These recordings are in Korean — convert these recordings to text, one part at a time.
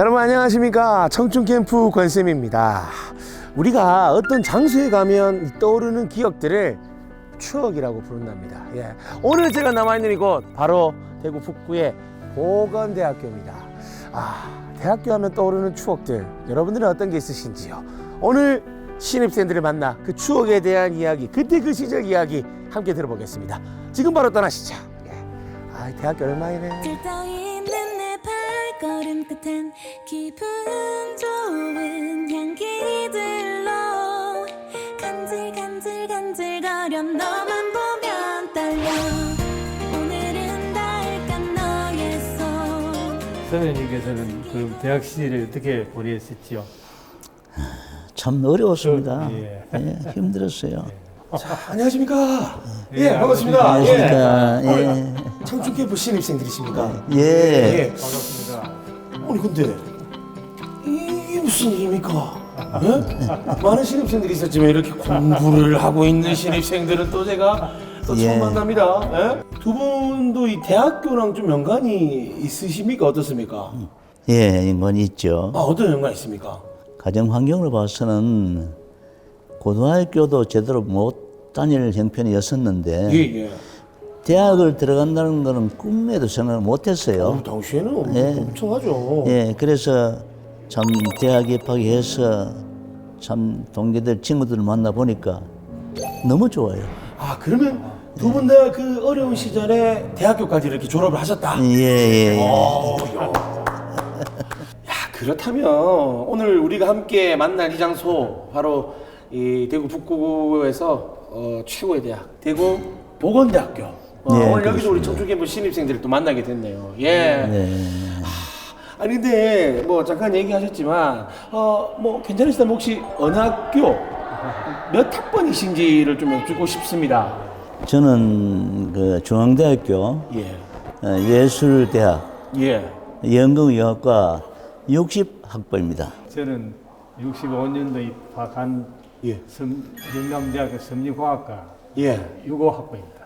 여러분 안녕하십니까 청춘 캠프 권쌤입니다. 우리가 어떤 장소에 가면 떠오르는 기억들을 추억이라고 부른답니다. 예. 오늘 제가 남아 있는 이곳 바로 대구 북구의 보건대학교입니다. 아 대학교 하면 떠오르는 추억들 여러분들은 어떤 게 있으신지요? 오늘 신입생들을 만나 그 추억에 대한 이야기 그때 그 시절 이야기 함께 들어보겠습니다. 지금 바로 떠나시죠. 예. 아 대학교 얼마이네. 끝엔 기분 좋은 향기들로 간질간질 간질거려 너만 보면 떨려 오늘은 닿을까 너의 손 선생님께서는 그럼 대학 시절을 어떻게 보냈었지요? 참 어려웠습니다. 저- 예. 예, 힘들었어요. 자, 안녕하십니까. 예, 예, 반갑습니다. 안녕하십니까. 예. 예. 청춘 캠프 신입생들이십니까? 예. 예. 반갑습니다. 아니 근데 이게 무슨 일입니까? 예? 많은 신입생들이 있었지만 이렇게 공부를 하고 있는 신입생들은 또 제가 또 처음 예. 만납니다. 예? 두 분도 이 대학교랑 좀 연관이 있으십니까? 어떻습니까? 예, 인권 있죠. 아, 어떤 연관 있습니까? 가정 환경을 봐서는 고등학교도 제대로 못 다닐 형편이었었는데 예, 예. 대학을 들어간다는 거는 꿈에도 생각을 못 했어요. 어, 당시에는 예. 엄청 하죠. 예, 그래서 참 대학 입학해서 참 동기들 친구들을 만나 보니까 너무 좋아요. 아, 그러면 두 분 다 그 어려운 시절에 대학교까지 이렇게 졸업을 하셨다? 예, 예, 예. 어, 야. 야, 그렇다면 오늘 우리가 함께 만날 이 장소 바로 이 대구 북구에서 어, 최고의 대학 대구 보건대학교. 어, 예, 오늘 여기서 우리. 청춘캠프 신입생들을 또 만나게 됐네요. 예. 네. 아니 근데 뭐 잠깐 얘기하셨지만 어뭐 괜찮으시다면 혹시 어느 학교 몇 학번이신지를 좀 여쭙고 싶습니다. 저는 그 중앙대학교 예. 어, 예술대학 예. 연극영화과 60학번입니다. 저는 65년도 입학한 예. 섬, 영남대학교 섬리과학과 예. 65학번입니다.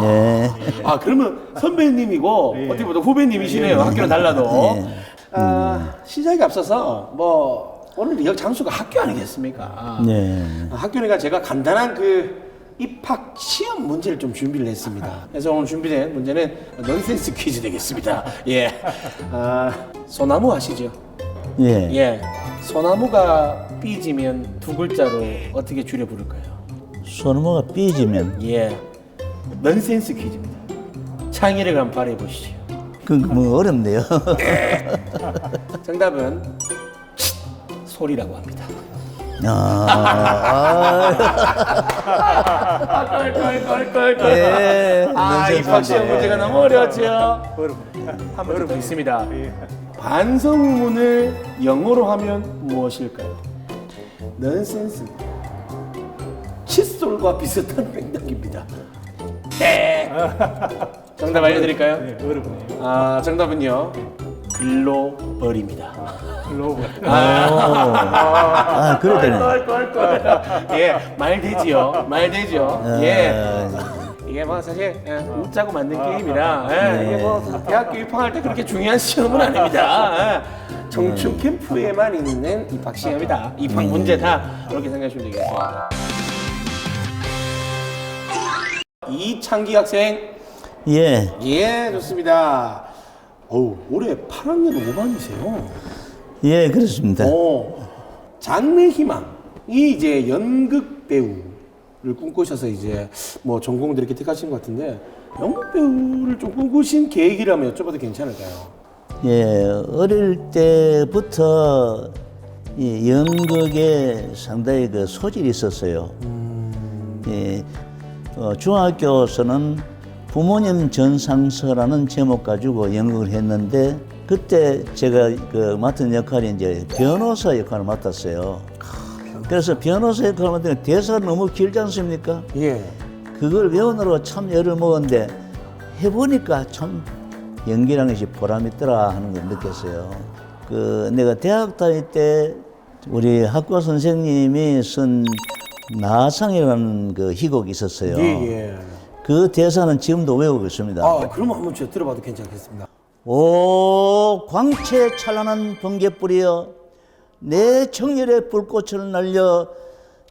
네. 아 그러면 선배님이고 예. 어떻게 보다 후배님이시네요. 학교는 달라도. 예. 아, 시작에 앞서서 뭐 오늘 여 장소가 학교 아니겠습니까? 네. 아, 학교니까 제가 간단한 그 입학 시험 문제를 좀 준비를 했습니다. 그래서 오늘 준비된 문제는 넌센스 퀴즈 되겠습니다. 예. 아, 소나무 아시죠? 예. 예. 소나무가 삐지면 두 글자로 어떻게 줄여 부를까요? 소나무가 삐지면 예. 넌센스 퀴즈입니다. 창의력을 한번 발휘해 보시죠. 그뭐 어렵네요. 정답은 소리라고 합니다. 아. 예. 아, 넌센스 입학 시험 문제. 문제가 너무 어려웠죠. 어렵습니다. 한번 더 보겠습니다. 예. 반성문을 영어로 하면 무엇일까요? 넌센스. 칫솔과 비슷한 맥락입니다. 네. 정답 알려드릴까요? 네, 어렵네요. 아, 정답은요. 글로벌입니다. 글로벌. 아, 그래 되네. 껄껄껄. 예, 말 되지요. 말. 예. 아, 이게 뭐 사실 예, 웃자고 만든 게임이라 예, 이게 뭐 대학교 입학할 때 그렇게 중요한 시험은 아닙니다. 예. 청춘 캠프에만 있는 입학 시험이다. 입학 문제다. 이렇게 생각하시면 되겠습니다. 이창기 학생, 예. 예, 좋습니다. 어우, 올해 8학년 5반이세요. 예, 그렇습니다. 어, 장래 희망이 이제 연극 배우를 꿈꾸셔서 이제 뭐 전공도 이렇게 택하신 것 같은데 연극 배우를 좀 꿈꾸신 계획이라면 여쭤봐도 괜찮을까요? 예, 어릴 때부터 이 연극에 상당히 그 소질이 있었어요. 예, 어, 중학교에서는 부모님 전상서라는 제목 가지고 연극을 했는데 그때 제가 그 맡은 역할이 이제 변호사 역할을 맡았어요. 그래서 변호사 역할을 맡으면 대사가 너무 길지 않습니까? 예. 그걸 외우느라고 참 애를 먹었는데 해보니까 참 연기라는 것이 보람있더라 하는 걸 느꼈어요. 그 내가 대학 다닐 때 우리 학과 선생님이 쓴 나상이라는 그 희곡이 있었어요. 예, 예. 그 대사는 지금도 외우고 있습니다. 아, 그러면 한번 제가 들어봐도 괜찮겠습니다. 오 광채 찬란한 번개불이여 내 정열의 불꽃을 날려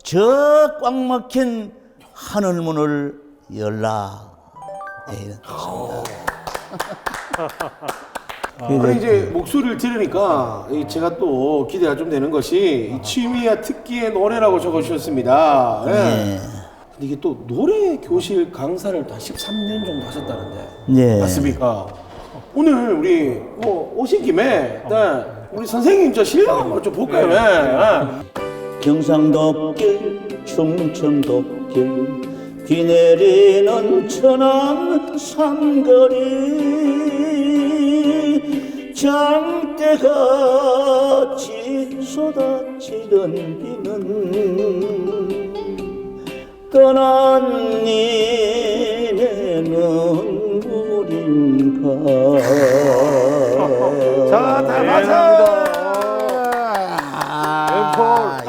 저 꽉 막힌 하늘 문을 열라 네, 이런 뜻입니다. 아니 이제 목소리를 들으니까 이 제가 또 기대가 좀 되는 것이 이 취미와 특기의 노래라고 적어주셨습니다. 예. 네. 근데 이게 또 노래 교실 강사를 다 13년 정도 하셨다는데 네. 맞습니까? 오늘 우리 뭐 오신 김에 네, 우리 선생님 저 실력 한번 좀 볼까요? 네. 경상도길 충청도길 비 내리는 천안 산거리 장대같이 쏟아지던 비는 떠난 님의 눈물인가 자, 다 맞아.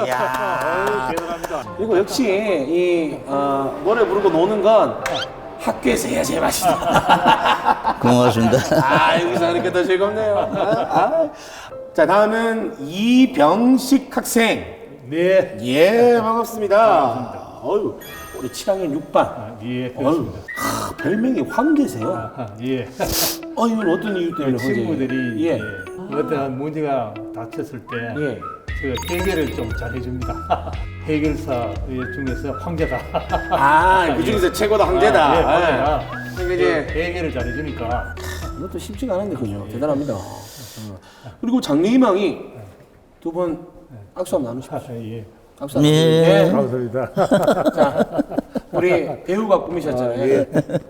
야. 대단합니다. 그리고 역시 이 어, 노래 부르고 노는 건 학교에서 해야 제일 맛있다. 고맙습니다. 아 여기서 하니까 더 즐겁네요. 아, 아. 자 다음은 이병식 학생. 네. 예 반갑습니다. 어유 우리 7학년 6반. 아, 예, 그렇습니다. 하, 별명이 황제세요. 아, 예. 어 이건 어떤 이유 때문에 황제? 친구들이 예. 이제 어떠한 문제가 닥쳤을 때 예. 제가 해결을 좀 잘해줍니다. 해결사 중에서 황제다. 아 그 중에서 최고다 황제다. 아, 예, 황제다. 예. 그러니까 이제 해결을 잘해주니까 이것도 쉽지가 않은데 그죠? 대단합니다. 어. 그리고 장래희망이 두 번 악수 한번 나누십시오. 아, 예. 악수 한번. 네. 예. 감사합니다. 자, 우리 배우가 꿈이셨잖아요.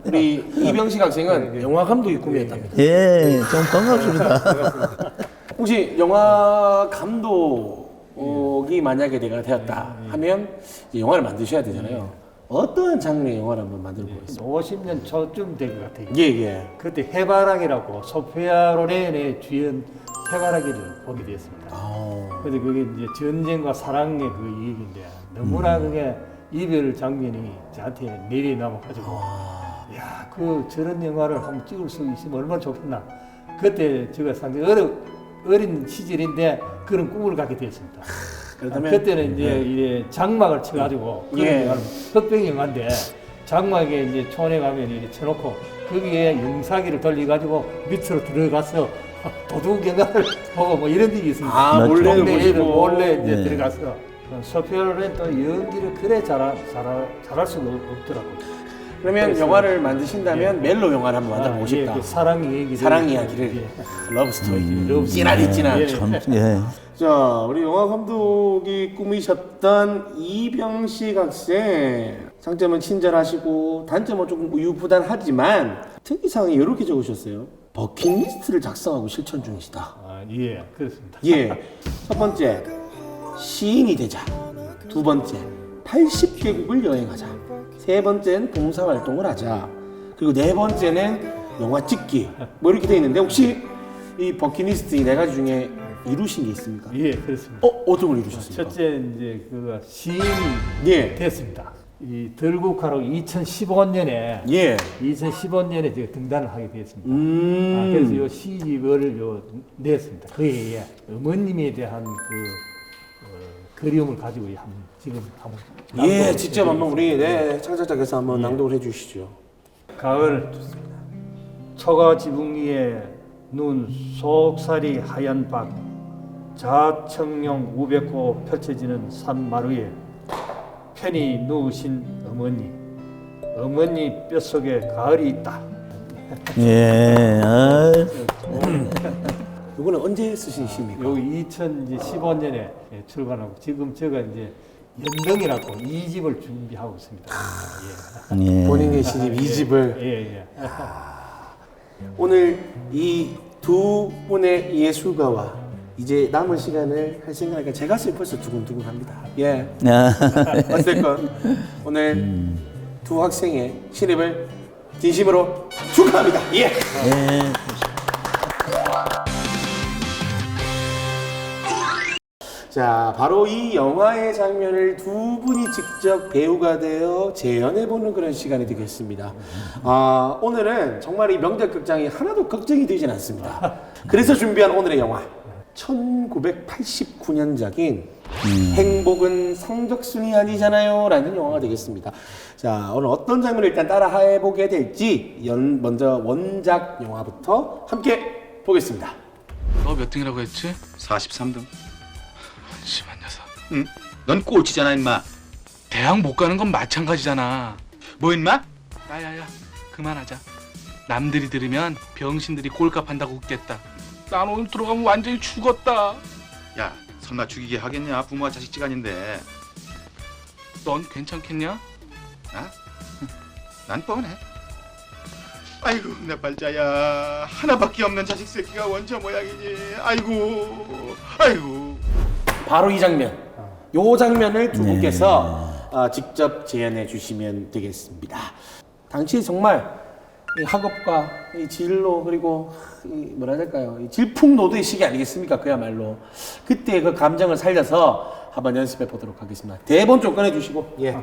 우리 이병식 학생은 영화 감독이 꿈이었답니다. 예, 좀 반갑습니다. 혹시 영화 감독이 만약에 내가 되었다 하면 이제 영화를 만드셔야 되잖아요. 어떤 장르의 영화를 한번 만들어 보겠습니다. 50년 초쯤 된 것 같아요. 예, 예. 그때 해바라기라고 소피아 로렌의 주연 해바라기를 보게 되었습니다. 아, 그래서 그게 이제 전쟁과 사랑의 그 얘기인데 너무나 그게 이별 장면이 저한테 내리 남아가지고 야, 그 저런 영화를 한번 찍을 수 있으면 얼마나 좋겠나. 그때 제가 상당히 어려, 어린 시절인데 그런 꿈을 갖게 되었습니다. 그렇다면 그때는 이제 이래 장막을 쳐가지고 그런 예. 영화를 흑백 영화인데 장막에 이제 촌에 가면 이렇게 쳐놓고 거기에 영사기를 돌려가지고 밑으로 들어가서 도둑 영화를 보고 뭐 이런 일이 있습니다. 아. 몰래 보시고. 몰래 이제 네. 들어가서 소피아로는 또 연기를 그래 잘할, 잘할, 수가 없- 없더라고요. 그러면 영화를 만드신다면 멜로 영화를 한번 만들어 보고 예, 싶다. 그 사랑 얘기를 사랑 이야기를 예. 러브 스토리. 러브 찌나리 찌나. 예. 참, 예. 자, 우리 영화 감독이 꿈이셨던 이병식 학생. 장점은 친절하시고 단점은 조금 우유부단하지만 특이사항이 이렇게 적으셨어요. 버킷리스트를 작성하고 실천 중이시다. 아, 예, 그렇습니다. 예. 첫 번째, 시인이 되자. 두 번째, 80개국을 여행하자. 세 번째는 봉사 활동을 하자. 그리고 네 번째는 영화 찍기. 뭐 이렇게 돼 있는데 혹시 이 버킷리스트 이 네 가지 중에 이루신 게 있습니까? 예, 그렇습니다. 어, 어떤 걸 이루셨습니까? 첫째 이제 그 시인이 예. 됐습니다. 이 들국화로 2015년에 예. 2015년에 제가 등단을 하게 되었습니다. 음. 아, 그래서 요 시집을 요 냈습니다. 그 해에 어머님에 대한 그 어, 그리움을 가지고 한번 지금 한번 예, 낭독 을 직접 한번 우리 네, 창작자께서 한번 낭독을 해 주시죠. 가을 초가 지붕 위에 눈 속살이 하얀 밤 자청룡 우백호 펼쳐지는 산 마루에 편히 누우신 어머니 어머니 뼛속에 가을이 있다. 예, 아이, 이거는 언제 쓰신 시입니까? 요 2015년에 출간하고 지금 제가 이제 연등이라고 이 집을 준비하고 있습니다. 예. 본인의 시집 이 집을 예, 예. 오늘 이 두 분의 예술가와 이제 남은 시간을 할 생각하니까 제가 지금 벌써 두근두근합니다. 예. 아, 어쨌건 오늘 두 학생의 신입을 진심으로 축하합니다. 예. 예. 자, 바로 이 영화의 장면을 두 분이 직접 배우가 되어 재현해보는 그런 시간이 되겠습니다. 아, 오늘은 정말 이 명작 극장이 하나도 걱정이 되진 않습니다. 그래서 준비한 오늘의 영화. 1989년작인 행복은 성적순이 아니잖아요 라는 영화가 되겠습니다. 자, 오늘 어떤 장면을 일단 따라 해보게 될지 연, 먼저 원작 영화부터 함께 보겠습니다. 너 몇 등이라고 했지? 43등. 심한 녀석. 응? 넌 꼴찌잖아, 임마. 대학 못 가는 건 마찬가지잖아. 뭐, 임마? 야야야, 그만하자. 남들이 들으면 병신들이 꼴값 한다고 웃겠다. 난 오늘 들어가면 완전히 죽었다. 야, 설마 죽이게 하겠냐? 부모와 자식 지간인데. 넌 괜찮겠냐? 나? 난 뻔해. 아이고, 내 발자야. 하나밖에 없는 자식 새끼가 원저 모양이니. 아이고, 아이고. 바로 이 장면. 요 장면을 두 분께서 어, 직접 재현해 주시면 되겠습니다. 당시 정말 이 학업과 이 진로 그리고 이 뭐라 해야 될까요? 이 질풍노도의 시기 아니겠습니까? 그야말로 그때 그 감정을 살려서 한번 연습해 보도록 하겠습니다. 대본 좀 꺼내 주시고 예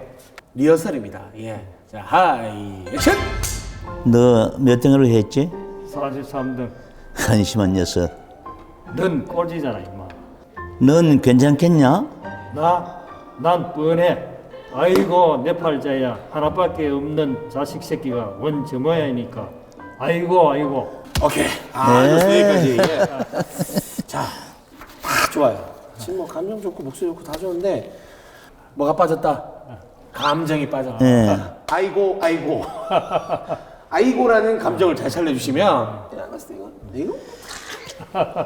리허설입니다. 예. 자 하이 액션. 너 몇 등으로 했지? 43등. 한심한 녀석. 넌 꼴찌잖아, 임마. 넌 괜찮겠냐? 나? 난 뻔해. 아이고, 내 팔자야. 하나밖에 없는 자식 새끼가 원저 모양이니까. 아이고, 아이고. 오케이. 아, 네. 네. 여기까지. 예. 자, 다 좋아요. 지금 뭐 감정 좋고 목소리 좋고 다 좋은데 뭐가 빠졌다? 감정이 빠졌다. 네. 아이고, 아이고. 아이고라는 감정을 잘 살려주시면 내가 봤을 때 이거 이거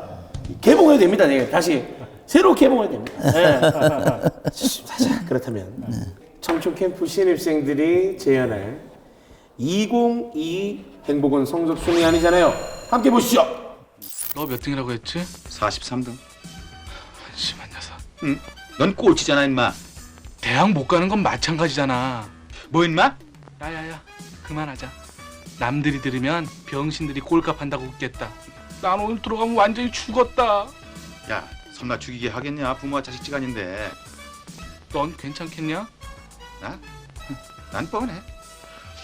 개봉해도 됩니다. 네. 다시 새로 개봉해도 됩니다. 네. 자, 그렇다면 청춘 캠프 신입생들이 재현할 2022 행복은 성적순이 아니잖아요. 함께 보시죠. 너 몇 등이라고 했지? 43등. 심한 녀석. 응? 넌 꼴찌잖아, 임마. 대학 못 가는 건 마찬가지잖아. 뭐, 임마? 야야야, 그만하자. 남들이 들으면 병신들이 꼴값 한다고 웃겠다. 난 오늘 들어가면 완전히 죽었다. 야, 설마 죽이게 하겠냐? 부모와 자식 지간인데. 넌 괜찮겠냐? 나? 난 뻔해.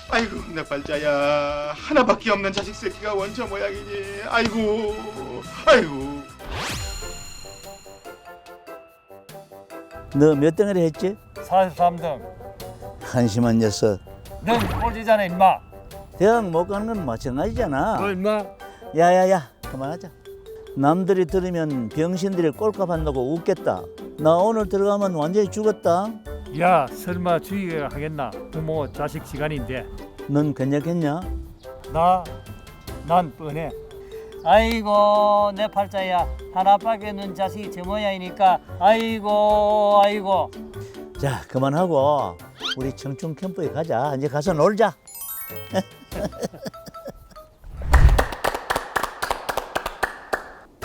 아이고, 내 발자야. 하나밖에 없는 자식 새끼가 원저 모양이니. 아이고, 아이고. 너 몇 등으로 했지? 43등. 한심한 녀석. 넌 꼴찌잖아, 임마. 대학 못 가는 건 마찬가지잖아. 너 임마. 야야야 그만하자 남들이 들으면 병신들이 꼴값 한다고 웃겠다 나 오늘 들어가면 완전히 죽었다 야, 설마 주의가 하겠나? 부모, 자식 시간인데. 넌 괜찮겠냐? 나? 난 뻔해. 아이고 내 팔자야 하나밖에 없는 자식이 저 모양이니까 아이고 아이고 자 그만하고 우리 청춘 캠프에 가자 이제 가서 놀자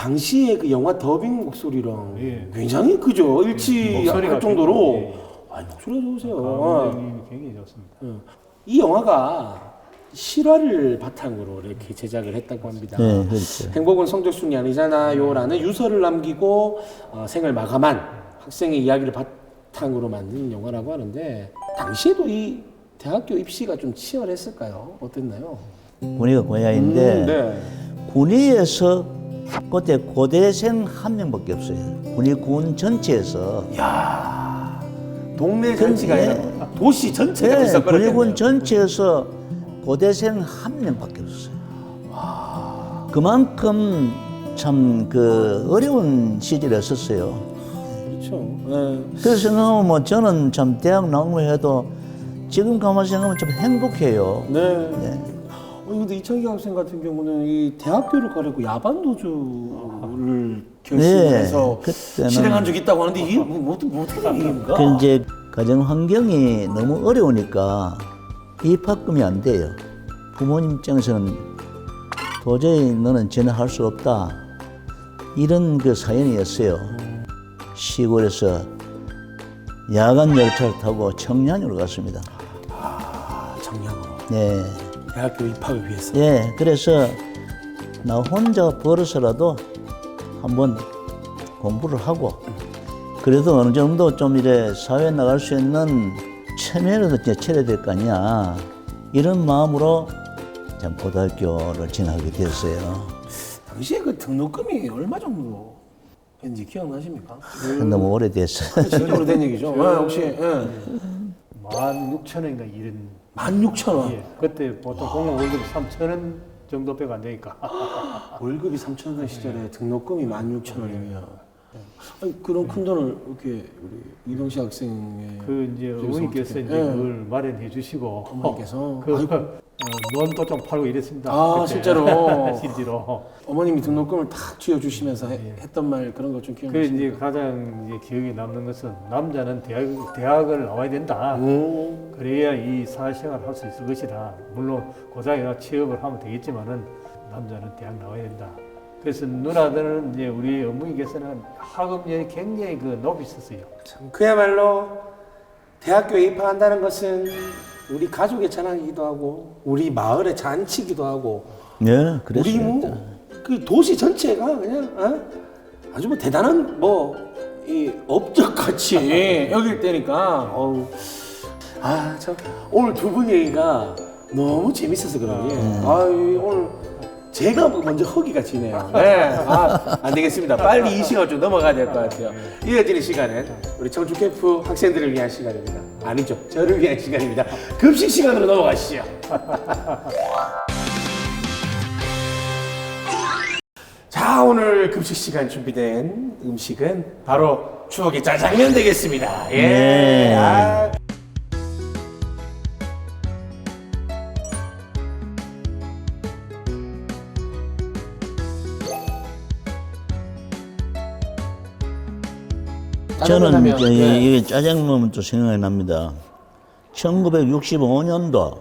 당시에 그 영화 더빙 목소리랑 예. 굉장히 그죠 일치할 목소리가 정도로 굉장히, 아 목소리가 좋으세요. 감정이 굉장히 좋습니다. 이 영화가 실화를 바탕으로 이렇게 제작을 했다고 합니다. 네 그렇죠 행복은 성적순이 아니잖아요라는 유서를 남기고 어, 생을 마감한 학생의 이야기를 바탕으로 만든 영화라고 하는데 당시에도 이 대학교 입시가 좀 치열했을까요? 어땠나요? 군의가 고향인데 음, 네. 군의에서 그때 고대생 한 명밖에 없어요 군의 군 전체에서 동네 전체가 예. 아니라 도시 전체가 네, 들썩거렸겠네요. 군의군 전체에서 고대생 한 명밖에 없었어요 그만큼 참 그 어려운 시절이었었어요 그렇죠. 네. 그래서 뭐 저는 참 대학 나오면 해도 지금 가만 생각하면 좀 행복해요. 네. 네. 어, 근데 이창기 학생 같은 경우는 이 대학교를 가려고 야반 도주를 결심해서 네, 그때는- 실행한 적이 있다고 하는데 이게 뭐, 뭐, 뭐 어떻게 된 일입니까? 그 이제 가정 환경이 너무 어려우니까 입학금이 안 돼요. 부모님 입장에서는 도저히 너는 전화할 수 없다. 이런 그 사연이었어요. 시골에서 야간 열차를 타고 청량으로 갔습니다. 아, 정량으로 네. 대학교 입학을 위해서. 예, 그래서 나 혼자 벌어서라도 한번 공부를 하고 그래도 어느 정도 좀 이래 사회에 나갈 수 있는 체면을 이제 차려야 될 거 아니야. 이런 마음으로 참 고등학교를 진학하게 됐어요. 당시에 그 등록금이 얼마 정도 했는지 기억나십니까? 너무 오래됐어요. 실제로 된 얘기죠. 예, 혹시 예. 만 육천 원인가 이런 16,000원. 예, 그때 보통 공무원 월급이 3천 원 정도밖에 안 되니까 월급이 3,000원 시절에 등록금이 16,000원이면 아니, 그런 큰 돈을 이렇게 우리 이병식 학생의 그 이제 어머니께서 이제 예. 그걸 마련해 주시고 어머니께서? 그 아이고. 어, 논도 좀 팔고 이랬습니다. 아. 실제로? 실제로. 어머님이 등록금을 탁 쥐어주시면서 해- 했던 말 그런 거좀 그? 이제 가장 이제 기억에 남는 것은 남자는 대학 대학을 나와야 된다. 오. 그래야 이 사회생활 할수 있을 것이다. 물론 가서 취업을 하면 되겠지만은 남자는 대학 나와야 된다. 그래서 누나들은 이제 우리 어머니께서는 학업열이 굉장히 그 높이셨어요. 참 그야말로 대학교에 입학한다는 것은 우리 가족의 자랑이기도 하고 우리 마을의 잔치기도 하고 네, 우리 그랬습니다. 뭐그 도시 전체가 그냥 어? 아주 뭐 대단한 뭐 이 업적 같이 여길 때니까 어우 아참 오늘 두 분 얘기가 너무 재밌어서 그런지 아 오늘 제가 뭐 먼저 허기가 지네요. 네, 아, 안 되겠습니다. 빨리 이 시간 좀 넘어가야 될 것 같아요. 이어지는 시간은 우리 청주 캠프 학생들을 위한 시간입니다. 아니죠, 저를 위한 시간입니다. 급식 시간으로 넘어가시죠. 자 오늘 급식 시간 준비된 음식은 바로 추억의 짜장면 되겠습니다. 예. 네. 아. 저는 이제 예. 이게 짜장면 또 생각이 납니다. 1965년도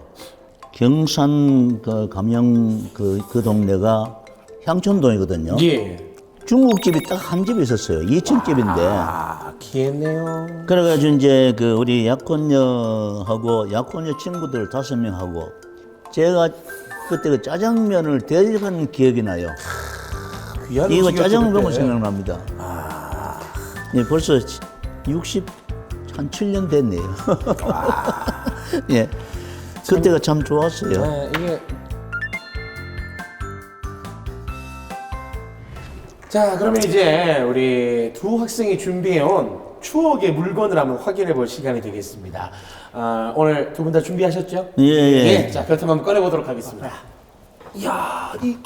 경산 그 감영 그, 그 동네가 향촌동이거든요. 예. 중국집이 딱 한 집 있었어요. 2층 집인데. 아 기했네요. 그래가지고 이제 그 우리 약혼녀하고 약혼녀 친구들 다섯 명하고 제가 그때 그 짜장면을 대접한 기억이 나요. 귀한 이거 음식이었죠, 짜장면 보면 그때. 생각납니다. 예, 벌써 60, 한 7년 됐네요. 예. 그때가 참 좋았어요. 네, 이게 자 그러면 이제 우리 두 학생이 준비해온 추억의 물건을 한번 확인해 볼 시간이 되겠습니다. 아, 오늘 두 분 다 준비하셨죠? 예, 예. 자 그렇다면 한번 꺼내 보도록 하겠습니다. 이야 이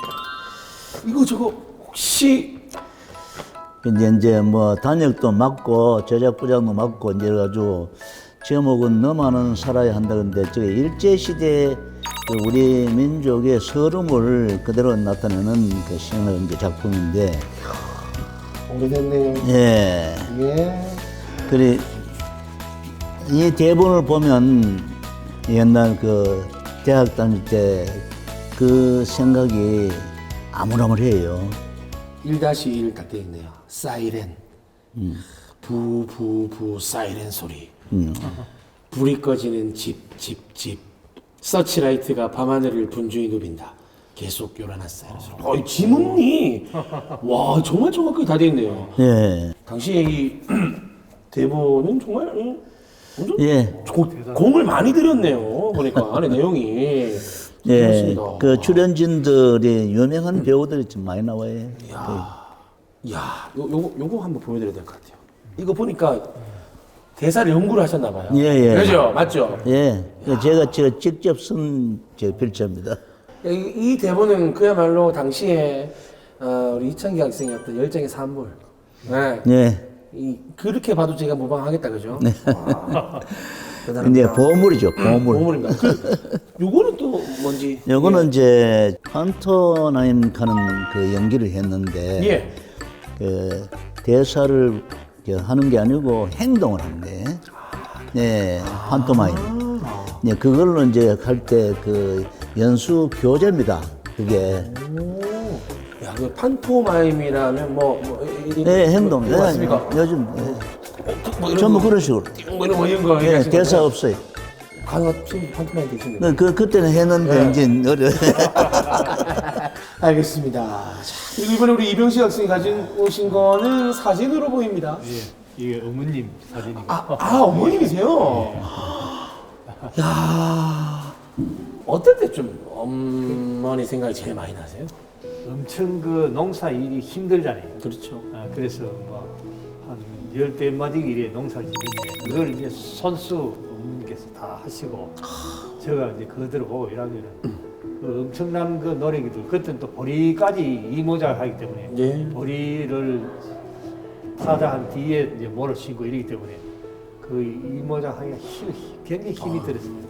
이거 저거 혹시 이제 이제 뭐 단역도 맡고 제작 부장도 맡고 이제 가지고 제목은 너만은 살아야 한다는데 저 일제 시대 그 우리 민족의 서름을 그대로 나타내는 그 시인의 이제 작품인데 오래됐네요. 예. 예. 그래 이 대본을 보면 옛날 그 대학 다닐 때 그 생각이 아물아물해요. 1-1딱 되어 있네요. 사이렌. 부 부 부 사이렌 소리. 불이 꺼지는 집, 집, 집. 서치라이트가 밤하늘을 분주히 누빈다. 계속 요란한 사이렌 소리. 어, 이 지문이 와 정말 정확하게 다 되어 있네요. 예. 당시에 이 대본은 정말 음, 완전 예. 고- 공을 많이 들였네요. 보니까 안에 내용이. 예. 그렇습니다. 그 출연진들이 유명한 배우들이 좀 많이 나와요. 야, 요, 요거, 요거 한번 보여드려야 될 것 같아요. 이거 보니까 대사를 연구를 하셨나 봐요. 예, 예. 그죠? 맞죠? 예. 그 제가 제가 직접 쓴제 필자입니다. 이, 이 대본은 그야말로 당시에 어, 우리 이창기 학생이었던 열정의 산물. 네. 예. 이, 그렇게 봐도 제가 모방하겠다, 그죠? 네. 이제 보물이죠, 보물. 보물입니다. 그, 요거는 또 뭔지. 요거는 이제 판토나임 가는 그 연기를 했는데 예. 그 대사를 그 하는 게 아니고 행동을 하는데 예 판토마임 예 그걸로 이제 할 때 그 연수 교재입니다 그게. 야, 그 판토마임이라면 뭐, 뭐 이- 이- 예 행동. 이거 맞습니까? 예, 요즘 예, 뭐 이런 전부 거, 그런 식으로 뭐 이런 거 이런 거예 얘기하시는 대사? 없어요 강화 지금 판토마임 되시는 그, 그 그때는 했는데 예. 이제 어려 알겠습니다. 자, 그리고 이번에 우리 이병식 학생이 가진 오신 거는 사진으로 보입니다. 이게 어머님 사진이고. 아, 아 어머님이세요? 야 어떨 때 좀 어머니 생각이 제일 많이 나세요? 엄청 그 농사 일이 힘들잖아요. 그렇죠. 아, 그래서 뭐한 열대 마디 일에 농사를 짓는데 그걸 이제 손수 어머니께서 다 하시고 제가 이제 그대로 보고 일하면은 그 엄청난 그 노력이들 그때는 또 보리까지 이모작 하기 때문에 예. 보리를 타자한 뒤에 이제 모를 신고 이러기 때문에 그 이모작 하기가 힘, 굉장히 힘이 들었습니다.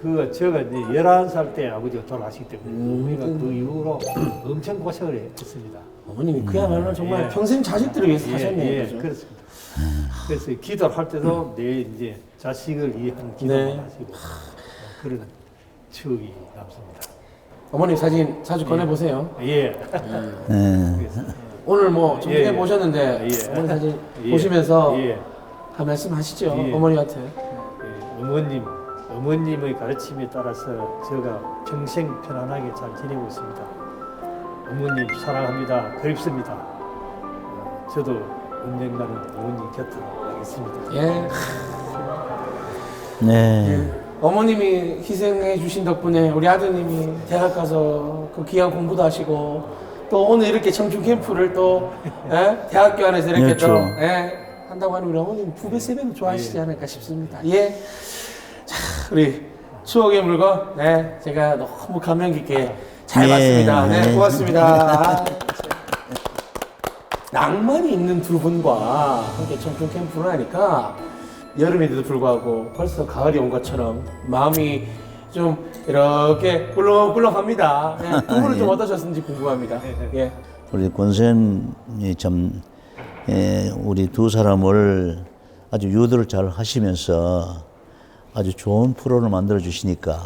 그 제가 이제 11살 때 아버지가 돌아가시기 때문에 어머니가 그 이후로 엄청 고생을 했습니다. 어머님이 그야말로 정말 예. 평생 자식들을 위해서 예, 하셨네요. 예, 그죠? 그렇습니다. 그래서 기도를 할 때도 내 이제 자식을 위한 기도만 네. 하시고 어, 그런 추억이 남습니다. 어머님 사진 자주 꺼내 보세요. 예. 예. 그래서, 오늘 뭐 예, 예. 보셨는데 예. 어머니 사진 예. 보시면서 예. 한 말씀 하시죠. 예. 어머니한테. 예, 어머님, 어머님의 가르침에 따라서 제가 평생 편안하게 잘 지내고 있습니다. 어머님 사랑합니다. 그립습니다. 어, 저도 언젠가는 어머님 곁으로 가겠습니다. 예. 네. 어머님이 희생해 주신 덕분에 우리 아드님이 대학 가서 그 귀한 공부도 하시고 또 오늘 이렇게 청춘 캠프를 또 예? 대학교 안에서 이렇게 그렇죠. 또 예? 한다고 하는 우리 어머님 두 배, 세 배는 좋아하시지 않을까 싶습니다. 예. 자, 우리 추억의 물건, 네, 제가 너무 감명 깊게 잘 예. 봤습니다. 네, 고맙습니다. 낭만이 있는 두 분과 함께 청춘 캠프를 하니까 여름인데도 불구하고 벌써 가을이 온 것처럼 마음이 좀 이렇게 꿀렁꿀렁합니다. 네, 두 분은 좀 어떠셨는지 궁금합니다. 예. 우리 권선이 참 예, 우리 두 사람을 아주 유도를 잘 하시면서 아주 좋은 프로를 만들어 주시니까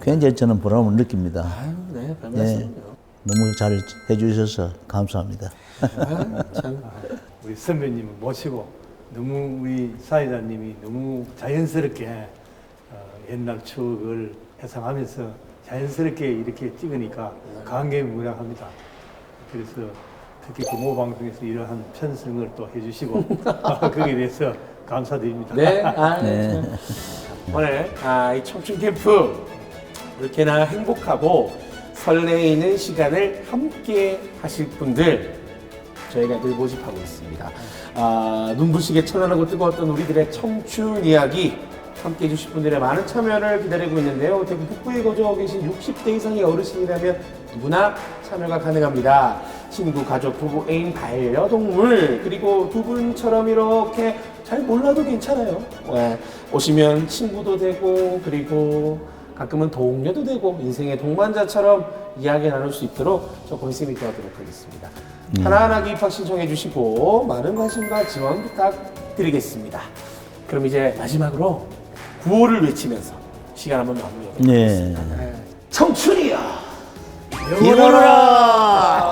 굉장히 저는 보람을 느낍니다. 아유, 네, 별 예, 말씀요. 너무 잘 해주셔서 감사합니다. 아, 참. 우리 선배님을 모시고 너무 우리 사회자님이 너무 자연스럽게 어, 옛날 추억을 회상하면서 자연스럽게 이렇게 찍으니까 감개무량합니다. 그래서 특히 부모 방송에서 이러한 편성을 또 해주시고 거기에 대해서 감사드립니다. 네, 아, 참. 오늘 아, 이 청춘 캠프 이렇게나 행복하고 설레이는 시간을 함께 하실 분들 저희가 늘 모집하고 있습니다. 아, 눈부시게 찬란하고 뜨거웠던 우리들의 청춘 이야기 함께 해주실 분들의 많은 참여를 기다리고 있는데요. 대구 북부에 거주하고 계신 60대 이상의 어르신이라면 누구나 참여가 가능합니다. 친구, 가족, 부부, 애인, 반려동물 그리고 두 분처럼 이렇게 잘 몰라도 괜찮아요. 네, 오시면 친구도 되고 그리고 가끔은 동료도 되고 인생의 동반자처럼 이야기 나눌 수 있도록 조금 힘이 도와도록 하겠습니다. 하나하나 입학 신청해 주시고 많은 관심과 지원 부탁드리겠습니다. 그럼 이제 마지막으로 구호를 외치면서 시간 한번 마무리해 보겠습니다. 네. 청춘이야 영원하라!